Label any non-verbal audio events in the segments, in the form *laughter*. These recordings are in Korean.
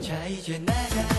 자 이제 나가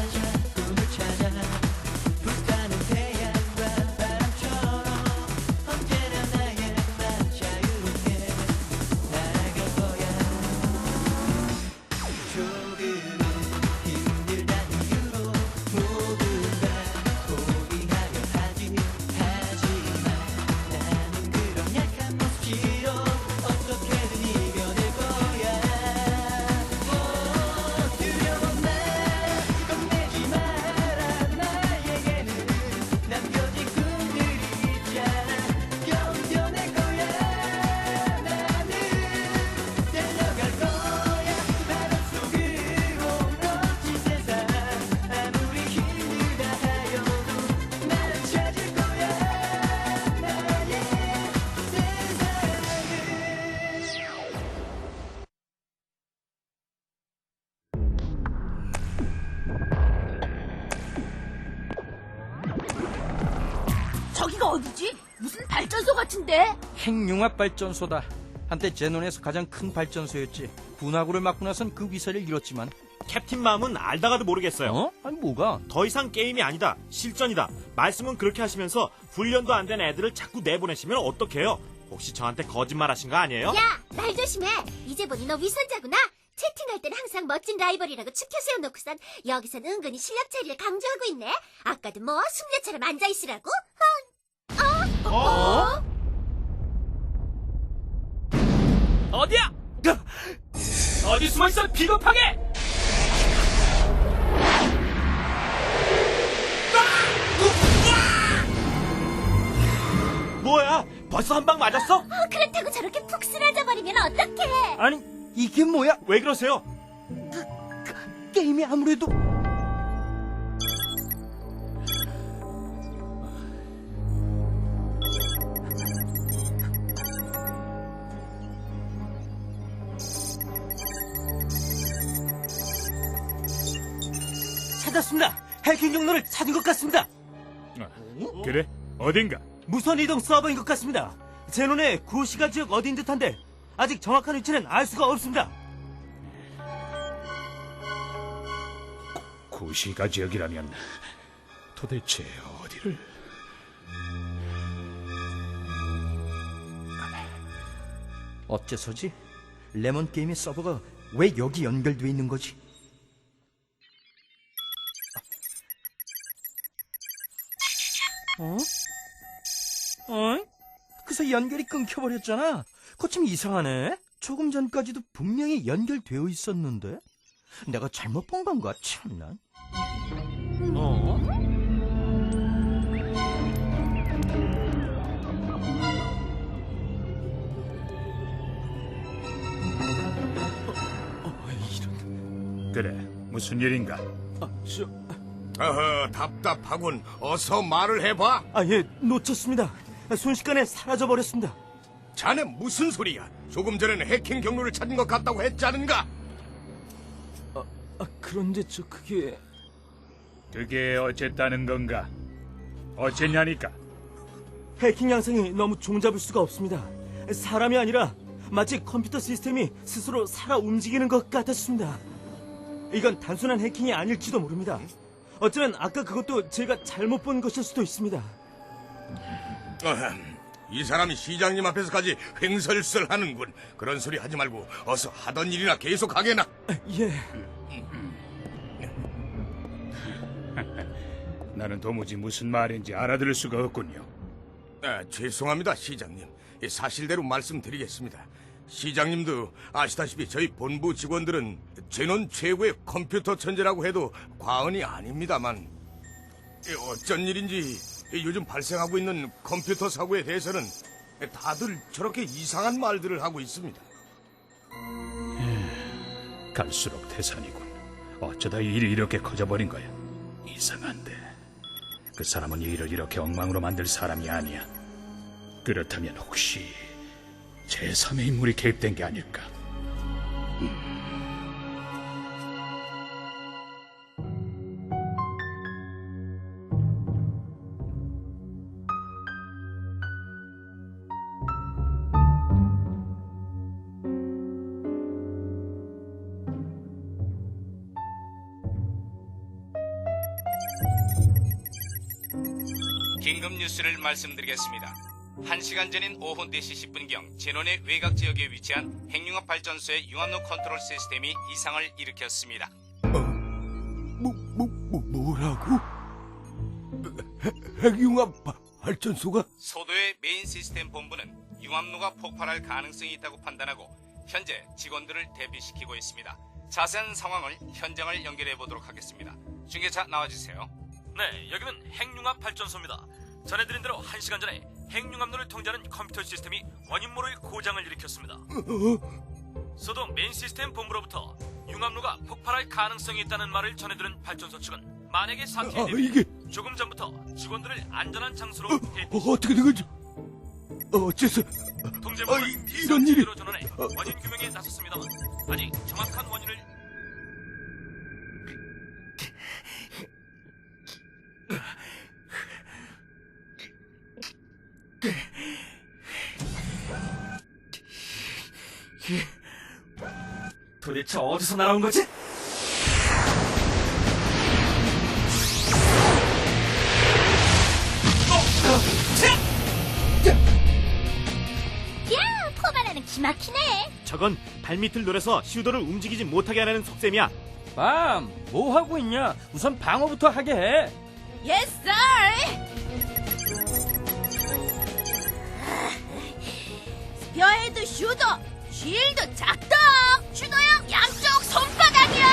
핵융합 발전소다. 한때 제논에서 가장 큰 발전소였지. 분화구를 맞고 나선 그 위세를 잃었지만. 캡틴 마음은 알다가도 모르겠어요. 어? 아니 뭐가? 더 이상 게임이 아니다. 실전이다. 말씀은 그렇게 하시면서 훈련도 안 된 애들을 자꾸 내보내시면 어떡해요? 혹시 저한테 거짓말 하신 거 아니에요? 야, 말 조심해. 이제 보니 너 위선자구나. 채팅할 땐 항상 멋진 라이벌이라고 치켜 세워놓고선 여기선 은근히 실력 차이를 강조하고 있네. 아까도 뭐 숙녀처럼 앉아있으라고? 어 디야? 어디 숨어있어 비겁하게! 뭐야? 벌써 한 방 맞았어? 어, 그렇다고 저렇게 푹 쓰러져 버리면 어떡해? 아니 이게 뭐야? 왜 그러세요? 게임이 아무래도 찾았습니다. 해킹 경로를 찾은 것 같습니다. 그래? 어딘가? 무선 이동 서버인 것 같습니다. 제논의 구시가 지역 어딘 듯한데 아직 정확한 위치는 알 수가 없습니다. 구시가 지역이라면 도대체 어디를? 어째서지? 레몬 게임의 서버가 왜 여기 연결돼 있는 거지? 어? 어? 그새 연결이 끊겨버렸잖아. 거참 이상하네. 조금 전까지도 분명히 연결되어 있었는데. 내가 잘못 본 건가, 참나. 어? 그래, 무슨 일인가? 어허, 답답하군. 어서 말을 해봐. 아, 예, 놓쳤습니다. 순식간에 사라져 버렸습니다. 자네 무슨 소리야? 조금 전에는 해킹 경로를 찾은 것 같다고 했지 않은가? 아, 그런데 저 그게 그게 어쨌다는 건가? 어쨌냐니까? 해킹 양상이 너무 종잡을 수가 없습니다. 사람이 아니라 마치 컴퓨터 시스템이 스스로 살아 움직이는 것 같았습니다. 이건 단순한 해킹이 아닐지도 모릅니다. 어쩌면 아까 그것도 제가 잘못 본 것일 수도 있습니다. 어흠, 이 사람이 시장님 앞에서까지 횡설설 하는군. 그런 소리 하지 말고 어서 하던 일이나 계속 하게나. 예. *laughs* 나는 도무지 무슨 말인지 알아들을 수가 없군요. 아, 죄송합니다, 시장님. 이 사실대로 말씀드리겠습니다. 시장님도 아시다시피 저희 본부 직원들은 제논 최고의 컴퓨터 천재라고 해도 과언이 아닙니다만 이 어쩐 일인지 이 요즘 발생하고 있는 컴퓨터 사고에 대해서는 다들 저렇게 이상한 말들을 하고 있습니다. 갈수록 태산이군. 어쩌다 이 일이 이렇게 커져버린 거야. 이상한데. 그 사람은 이 일을 이렇게 엉망으로 만들 사람이 아니야. 그렇다면 혹시 제3의 인물이 개입된 게 아닐까. 긴급 뉴스를 말씀드리겠습니다. 1시간 전인 오후 4시 10분경 제논의 외곽 지역에 위치한 핵융합 발전소의 융합로 컨트롤 시스템이 이상을 일으켰습니다. 뭐, 뭐, 뭐, 뭐라고? 해- 핵융합 바- 발전소가? 소도의 메인 시스템 본부는 융합로가 폭발할 가능성이 있다고 판단하고 현재 직원들을 대피시키고 있습니다. 자세한 상황을 현장을 연결해 보도록 하겠습니다. 중계차 나와주세요. 네, 여기는 핵융합 발전소입니다. 전해드린 대로 1시간 전에 핵융합로를 통제하는 컴퓨터 시스템이 원인 모를 고장을 일으켰습니다. 소도 메인 시스템 본부로부터 융합로가 폭발할 가능성이 있다는 말을 전해들은 발전소 측은 만약에 사태에 아, 대비 이게 조금 전부터 직원들을 안전한 장소로 어, 대피 어떻게 된 거죠? 어째서 통제부는 아, 이- 이런 일이- 로 전환해 원인 규명에 나섰습니다만 아직 정확한 원인을 도대체 어디서 날아온 거지? 야, 포바라는 기막히네. 저건 발밑을 노려서 슈도를 움직이지 못하게 하려는 속셈이야. 빰! 뭐 하고 있냐? 우선 방어부터 하게 해. Yes, sir! 스피어헤드 슈더! 쉴드 작동! 슈더형 양쪽 손바닥이야!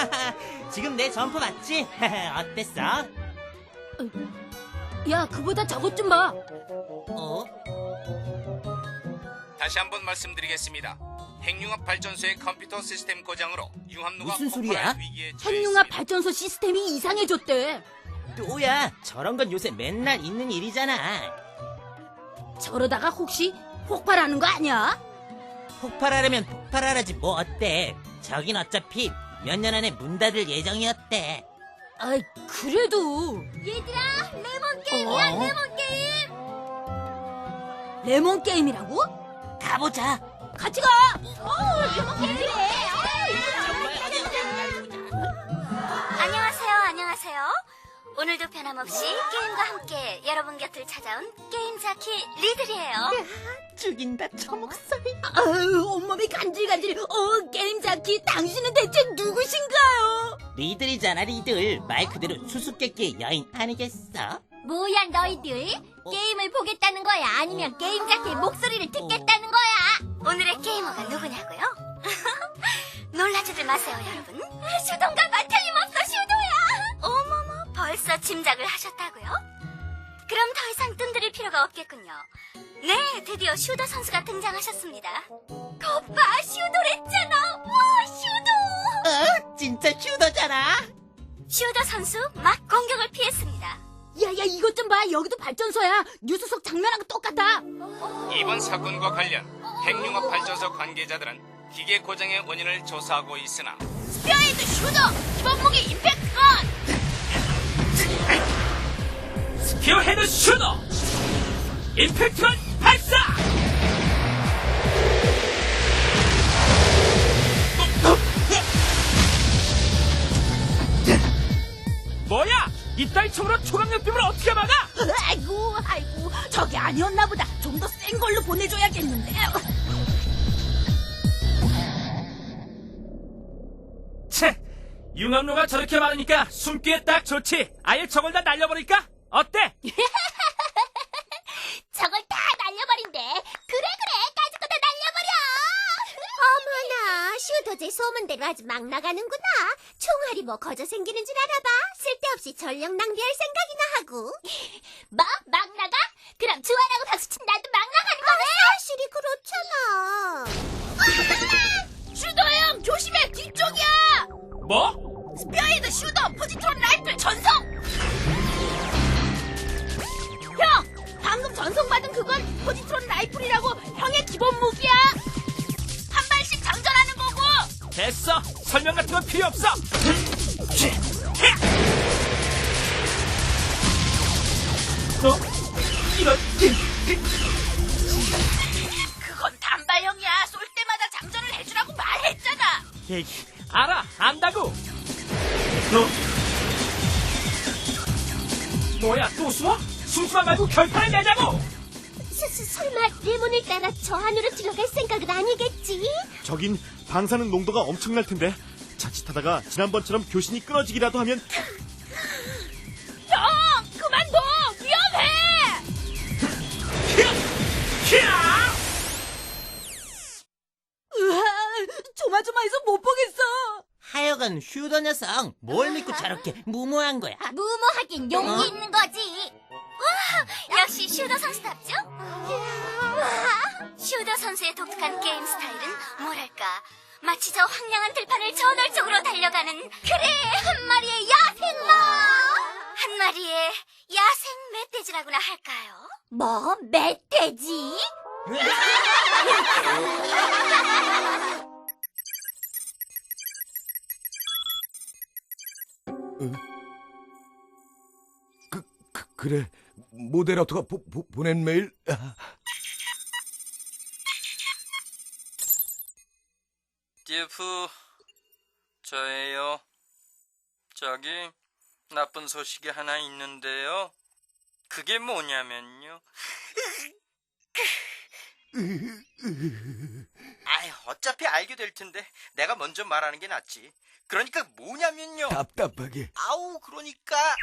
*laughs* 지금 내 점프 맞지? *laughs* 어땠어? 야, 그보다 저것 좀 봐. 어? 다시 한번 말씀드리겠습니다. 핵융합 발전소의 컴퓨터 시스템 고장으로 융합로가 무슨 소리야? 폭발할 위기에 처해 핵융합 있습니다. 발전소 시스템이 이상해졌대. 또야 저런 건 요새 맨날 있는 일이잖아 저러다가 혹시 폭발하는 거 아니야? 폭발하려면 폭발하라지 뭐 어때 저긴 어차피 몇 년 안에 문 닫을 예정이었대 아이, 그래도. 얘들아, 레몬 어? 게임이야, 레몬 게임. 레몬 게임이라고? 가보자 같이 가! 안녕하세요, 안녕하세요. 오늘도 변함없이 게임과 함께 여러분 곁을 찾아온 게임 자키 리들이에요. 죽인다 저 목소리 아유, 온몸이 간질간질. 어, 게임 자키, 당신은 대체 누구신가요? 리들이잖아 리들 말 그대로 수수께끼의 여인 아니겠어? 뭐야 너희들? 게임을 보겠다는 거야? 아니면 게임 자키의 목소리를 듣겠다는 거야? 오늘의 게이머가 누구냐고요? *laughs* 놀라지들 마세요 여러분 슈동가 봐 틀림없어 슈도야 어머머 벌써 짐작을 하셨다고요? 그럼 더 이상 뜸들일 필요가 없겠군요 네 드디어 슈도 선수가 등장하셨습니다 거봐 슈도랬잖아 와 슈도 어 진짜 슈더잖아 슈도 선수 막 공격을 피했습니다 야, 야, 이것 좀 봐. 여기도 발전소야. 뉴스 속 장면하고 똑같아. 이번 사건과 관련 핵융합 발전소 관계자들은 기계 고장의 원인을 조사하고 있으나 스피어헤드 슈더! 기본 무기 임팩트건! 스피어헤드 슈더 임팩트건 발사 이따위 총으로 초강력 빔을 어떻게 막아 아이고, 아이고. 저게 아니었나 보다. 좀 더 센 걸로 보내줘야겠는데. 채 융합로가 저렇게 많으니까 숨기에 딱 좋지 아예 저걸 다 날려버릴까 어때 *laughs* 저걸 다 날려버린대. 그래 그래 가지고 다 날려버려. 어머나 슈도제 소문대로 아주 막 나가는구나. 총알이 뭐 거저 생기는 줄 알아봐. 쓸데없이 전력 낭비할 생각이나 하고. *laughs* 뭐? 막 나가? 그럼 주아라고 박수친 나도 막 나가는 거네. 사실이 그렇잖아. *laughs* 슈더 형, 조심해. 뒤쪽이야. 뭐? 스피어헤드 슈더 포지트론 라이플 전송! 형! 방금 전송 받은 그건 포지트론 라이플이라고 형의 기본 무기야! 됐어 설명 같은 건 필요 없어 어? 이런 그건 단발형이야. 쏠 때마다 장전을 해주라고 말했잖아. 에이, 알아 안다고 너 뭐야 또 숨어? 숨지만 말고 결판을 내자고 스, 스, 설마 레몬을 따라 저 안으로 들어갈 생각은 아니겠지? 저긴 방사능 농도가 엄청날 텐데 자칫하다가 지난번처럼 교신이 끊어지기라도 하면 형, 그만둬. 위험해. 으아, 조마조마해서 못 보겠어. 하여간 슈더 녀석 뭘 믿고 저렇게 무모한 거야? 무모하긴 용기 있는 거지. 와, 역시 슈더 선수답죠? 와, 슈더 선수의 독특한 게임 스타일은 뭐랄까. 마치 저 황량한 들판을 저널적으로 달려가는 그래 한 마리의 야생마 한 마리의 야생 멧돼지라고나 할까요? 뭐 멧돼지? 그, 그 그래 보, 보, 보낸 메일 아, DF 저예요. 저기 나쁜 소식이 하나 있는데요. 그게 뭐냐면요. 아이, 어차피 알게 될 텐데 내가 먼저 말하는 게 낫지. 그러니까 뭐냐면요. 답답하게 아우, 그러니까.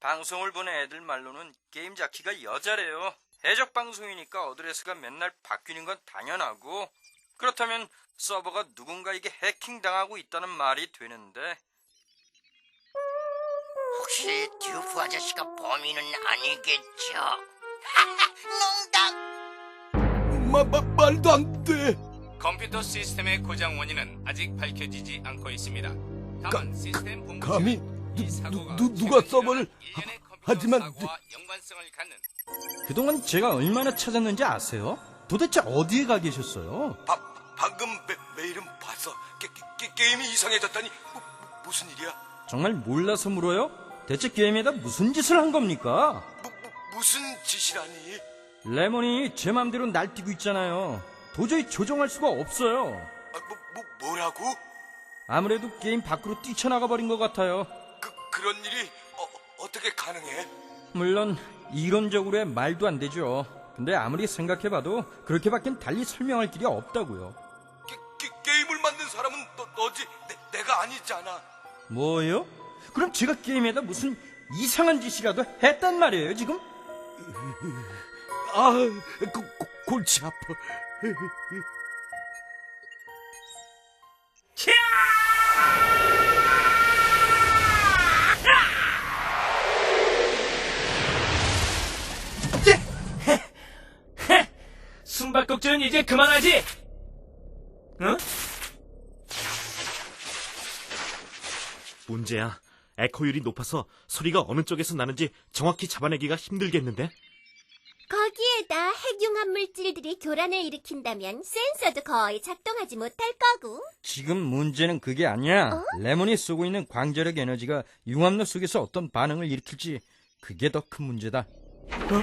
방송을 보는 애들 말로는 게임 자키가 여자래요. 해적 방송이니까 어드레스가 맨날 바뀌는 건 당연하고 그렇다면 서버가 누군가에게 해킹당하고 있다는 말이 되는데 혹시 듀프 아저씨가 범인은 아니겠죠? *laughs* 마, 마, 말도 안 돼 컴퓨터 시스템의 고장 원인은 아직 밝혀지지 않고 있습니다. 다만 시스템 본부 감히 이 사고가 누, 누가 서버를 하지만 갖는 그동안 제가 얼마나 찾았는지 아세요? 도대체 어디에 가 계셨어요? 바, 방금 메, 메일은 봤어 게, 게, 게임이 이상해졌다니 뭐, 무슨 일이야 정말 몰라서 물어요? 대체 게임에다 무슨 짓을 한 겁니까? 무슨 짓이라니 레몬이 제 맘대로 날뛰고 있잖아요. 도저히 조정할 수가 없어요. 뭐, 뭐라고? 아무래도 게임 밖으로 뛰쳐나가 버린 것 같아요. 그런 일이 어, 어떻게 가능해? 물론 이론적으로야 말도 안 되죠. 근데 아무리 생각해봐도 그렇게밖엔 달리 설명할 길이 없다고요. 아니잖아 뭐요? 그럼 제가 게임에다 무슨 이상한 짓이라도 했단 말이에요, 지금? 아, 고, 고, 골치 아파. 숨바꼭질은 이제 그만하지 응? 문제야. 에코율이 높아서 소리가 어느 쪽에서 나는지 정확히 잡아내기가 힘들겠는데? 거기에다 핵융합 물질들이 교란을 일으킨다면 센서도 거의 작동하지 못할 거고. 지금 문제는 그게 아니야. 레몬이 쏘고 있는 광자력 에너지가 융합로 속에서 어떤 반응을 일으킬지 그게 더 큰 문제다. 드디어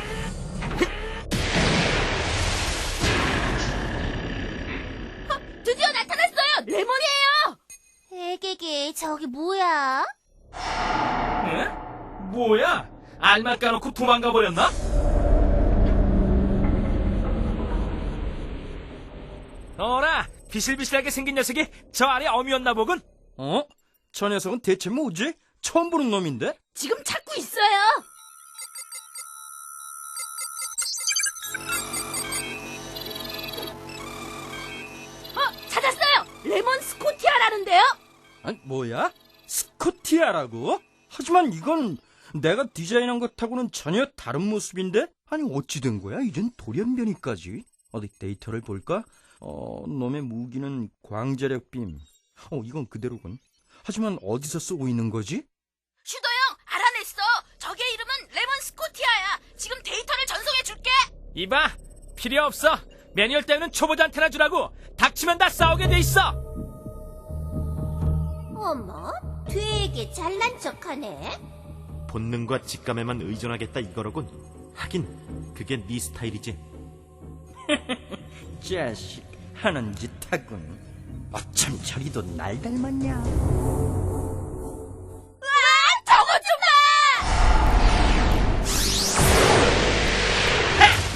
에게게 저기 뭐야? 응? 뭐야? 알만 까놓고 도망가 버렸나? 어라, 비실비실하게 생긴 녀석이 저 안에 어미였나 보군. 어? 저 녀석은 대체 뭐지? 처음 보는 놈인데? 지금 찾고 있어요. 어, 찾았어요. 레몬 스코티아라는데요. 아니, 뭐야? 스코티아라고? 하지만 이건 내가 디자인한 것하고는 전혀 다른 모습인데? 아니, 어찌 된 거야? 이젠 돌연변이까지. 어디 데이터를 볼까? 어, 놈의 무기는 광자력 빔. 어, 이건 그대로군. 하지만 어디서 쏘고 있는 거지? 슈더 형 알아냈어. 적의 이름은 레몬 스코티아야. 지금 데이터를 전송해 줄게. 이봐, 필요 없어. 매뉴얼 때문에 초보자한테나 주라고. 닥치면 다 싸우게 돼 있어. 어머, 되게 잘난 척하네. 본능과 직감에만 의존하겠다 이거로군. 하긴 그게 네 스타일이지. *laughs* 자식 하는 짓 하군. 어쩜 저리도 날 닮았냐?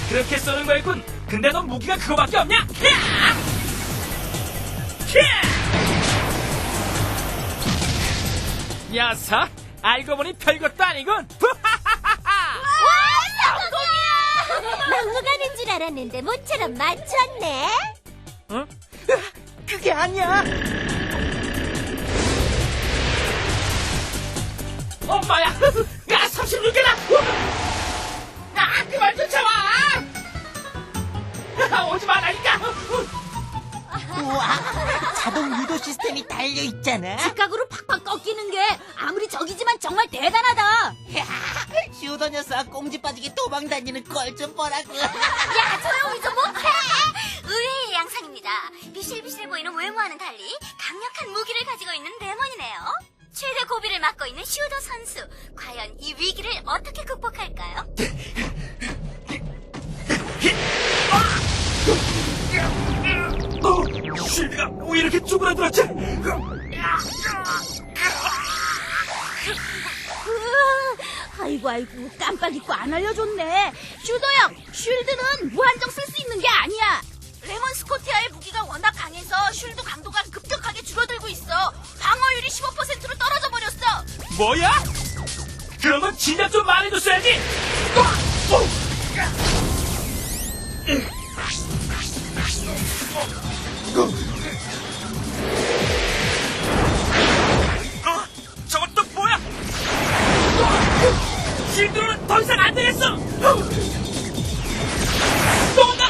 그렇게 쏘는 거였군. 근데 넌 무기가 그거밖에 없냐? 녀석, 알고 보니 별것도 아니군. 막무가내인 줄 알았는데 모처럼 맞췄네. 그게 아니야. 엄마야, 야 36개다. 아, 그만 쫓아와. 오지 말라니까. 우와, 자동 유도 시스템이 달려 있잖아. 직각으로 팍팍 꺾이는 게 아무리 적이지만 정말 대단하다. 슈더 녀석 꽁지 빠지게 도망 다니는 걸 좀 보라고. 야, 조용히 좀 못해! 의외의 양상입니다. 비실비실해 보이는 외모와는 달리 강력한 무기를 가지고 있는 레몬이네요. 최대 고비를 맡고 있는 슈더 선수. 과연 이 위기를 어떻게 극복할까요? *laughs* 쉴드가 왜 이렇게 쪼그라들었지? 으아, 아이고 아이고 깜빡 잊고 안 알려줬네. 슈더 형, 쉴드는 무한정 쓸 수 있는 게 아니야. 레몬 스코티아의 무기가 워낙 강해서 쉴드 강도가 급격하게 줄어들고 있어. 방어율이 15%로 떨어져 버렸어. 뭐야? 그런 건 진작 좀 말해줬어야지. 어? 저건 또 뭐야? 실드로는 더 이상 안 되겠어. 또 온다.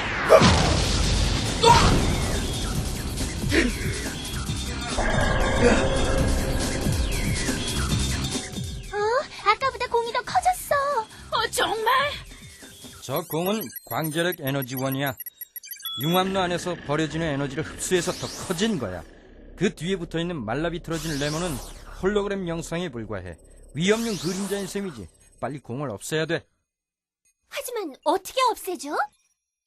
어? 아까보다 공이 더 커졌어. 어 정말? 저 공은 광자력 에너지원이야. 융합로 안에서 버려지는 에너지를 흡수해서 더 커진 거야. 그 뒤에 붙어 있는 말라 비틀어진 레몬은 홀로그램 영상에 불과해. 위험용 그림자인 셈이지. 빨리 공을 없애야 돼. 하지만 어떻게 없애죠?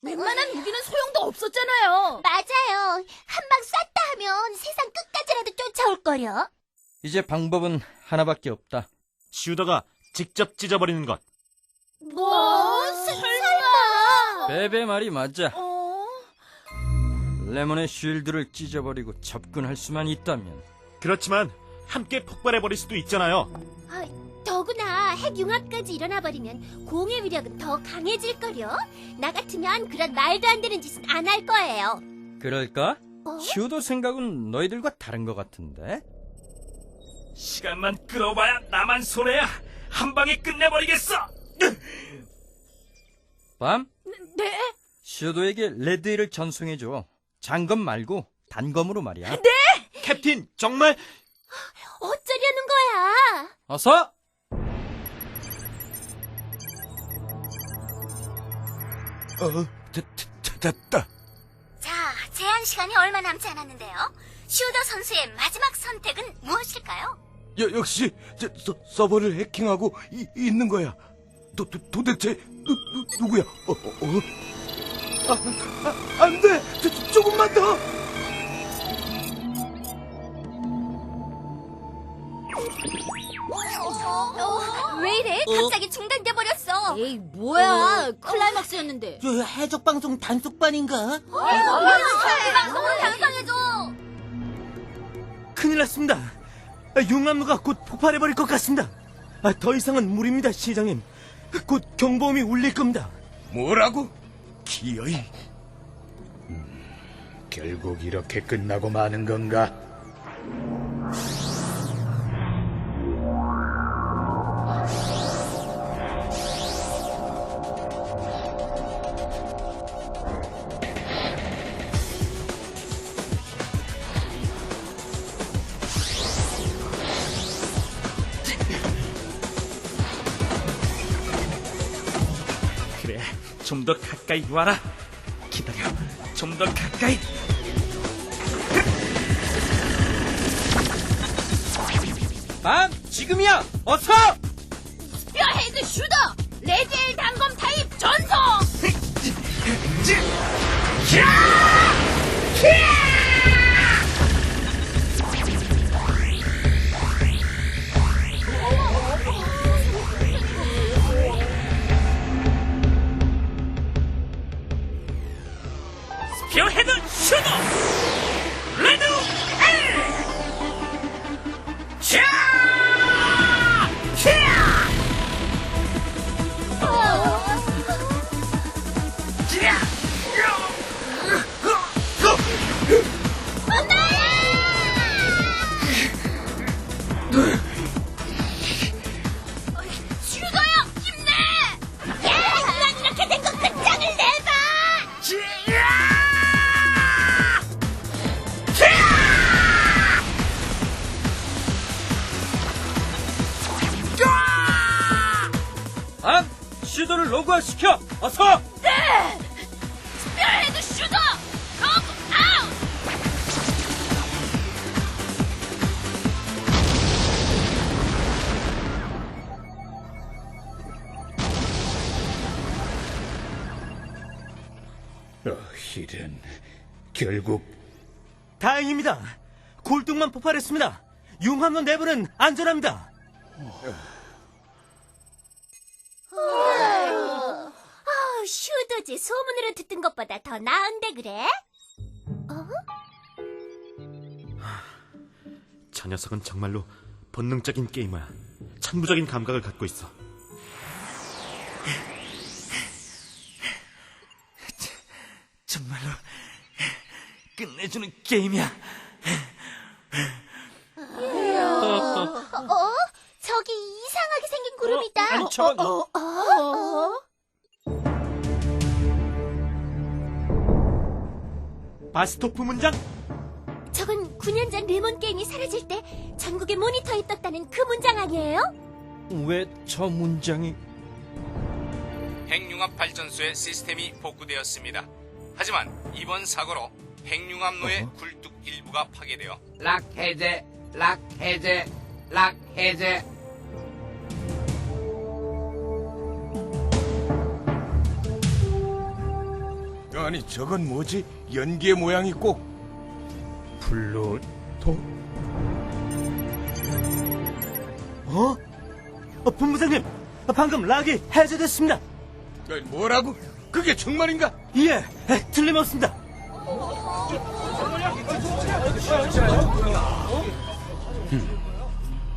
웬만한 무기는 소용도 없었잖아요. 맞아요. 한 방 쐈다 하면 세상 끝까지라도 쫓아올 거려. 이제 방법은 하나밖에 없다. 슈더가 직접 찢어버리는 것. 뭐? 설마? 베베 말이 맞아. 어? 레몬의 쉴드를 찢어버리고 접근할 수만 있다면 그렇지만 함께 폭발해버릴 수도 있잖아요. 아, 더구나 핵융합까지 일어나 버리면 공의 위력은 더 강해질 거려. 나 같으면 그런 말도 안 되는 짓은 안 할 거예요. 그럴까? 어? 슈도 생각은 너희들과 다른 것 같은데? 시간만 끌어봐야 나만 손해야. 한 방에 끝내버리겠어. 밤? 네? 슈도에게 레드힐을 전송해줘. 장검 말고 단검으로 말이야. 캡틴, 정말 어쩌려는 거야? 어서! 어, 되, 되, 찾았다. 자, 제한 시간이 얼마 남지 않았는데요. 슈더 선수의 마지막 선택은 무엇일까요? 여, 역시 저, 서, 서버를 해킹하고 이- 있는 거야. 도, 도, 도대체 누, 누, 누구야? 어, 어, 어? 아, 아, 안 돼! 저, 저, 조금만 더! 어, 왜 이래? 갑자기 중단돼 버렸어. 에이 뭐야? 클라이막스였는데. 저 해적 방송 단속반인가? 방송을 양상해줘. 큰일 났습니다. 아, 융합로가 곧 폭발해 버릴 것 같습니다. 아, 더 이상은 무리입니다, 시장님. 곧 경보음이 울릴 겁니다. 뭐라고? 기어이. 결국 이렇게 끝나고 마는 건가? 좀 더 가까이 와라. 기다려, 좀 더 가까이. 밤! 지금이야! 어서! 스피어 헤드 슈터 레젤 단검 타입 전송 스 어, 이런 결국 다행입니다. 골뚝만 폭발했습니다. 융합로 내부는 안전합니다. 아, 슈도지 소문으로 듣던 것보다 더 나은데 그래? 저 녀석은 정말로 본능적인 게이머야. 천부적인 감각을 갖고 있어. 정말로 끝내주는 게임이야. 어? 저기 이상하게 생긴 그룹이다. 아니 저건 어? 바스토프 문장? 저건 9년 전 레몬 게임이 사라질 때 전국의 모니터에 떴다는 그 문장 아니에요? 왜 저 문장이 핵융합 발전소의 시스템이 복구되었습니다. 하지만 이번 사고로 핵융합로의 굴뚝 일부가 파괴되어 락 해제, 락 해제, 락 해제. 아니 저건 뭐지? 연기의 모양이 꼭 플루토 어? 어, 본부장님, 방금 락이 해제됐습니다. 뭐라고? 그게 정말인가? 예, 에, 틀림없습니다.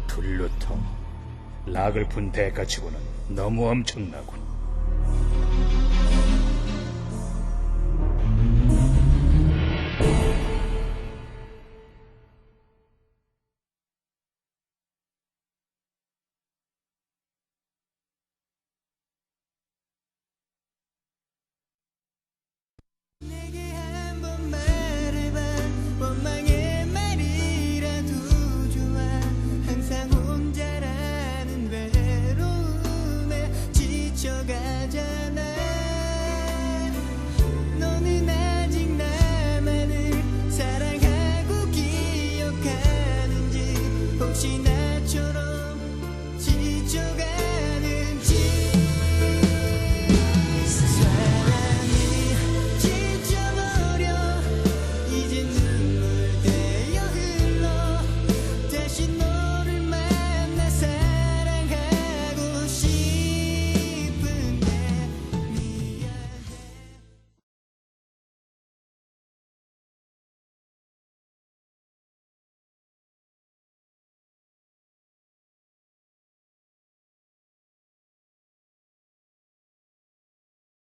플루토 락을 푼 대가치고는 너무 엄청나군.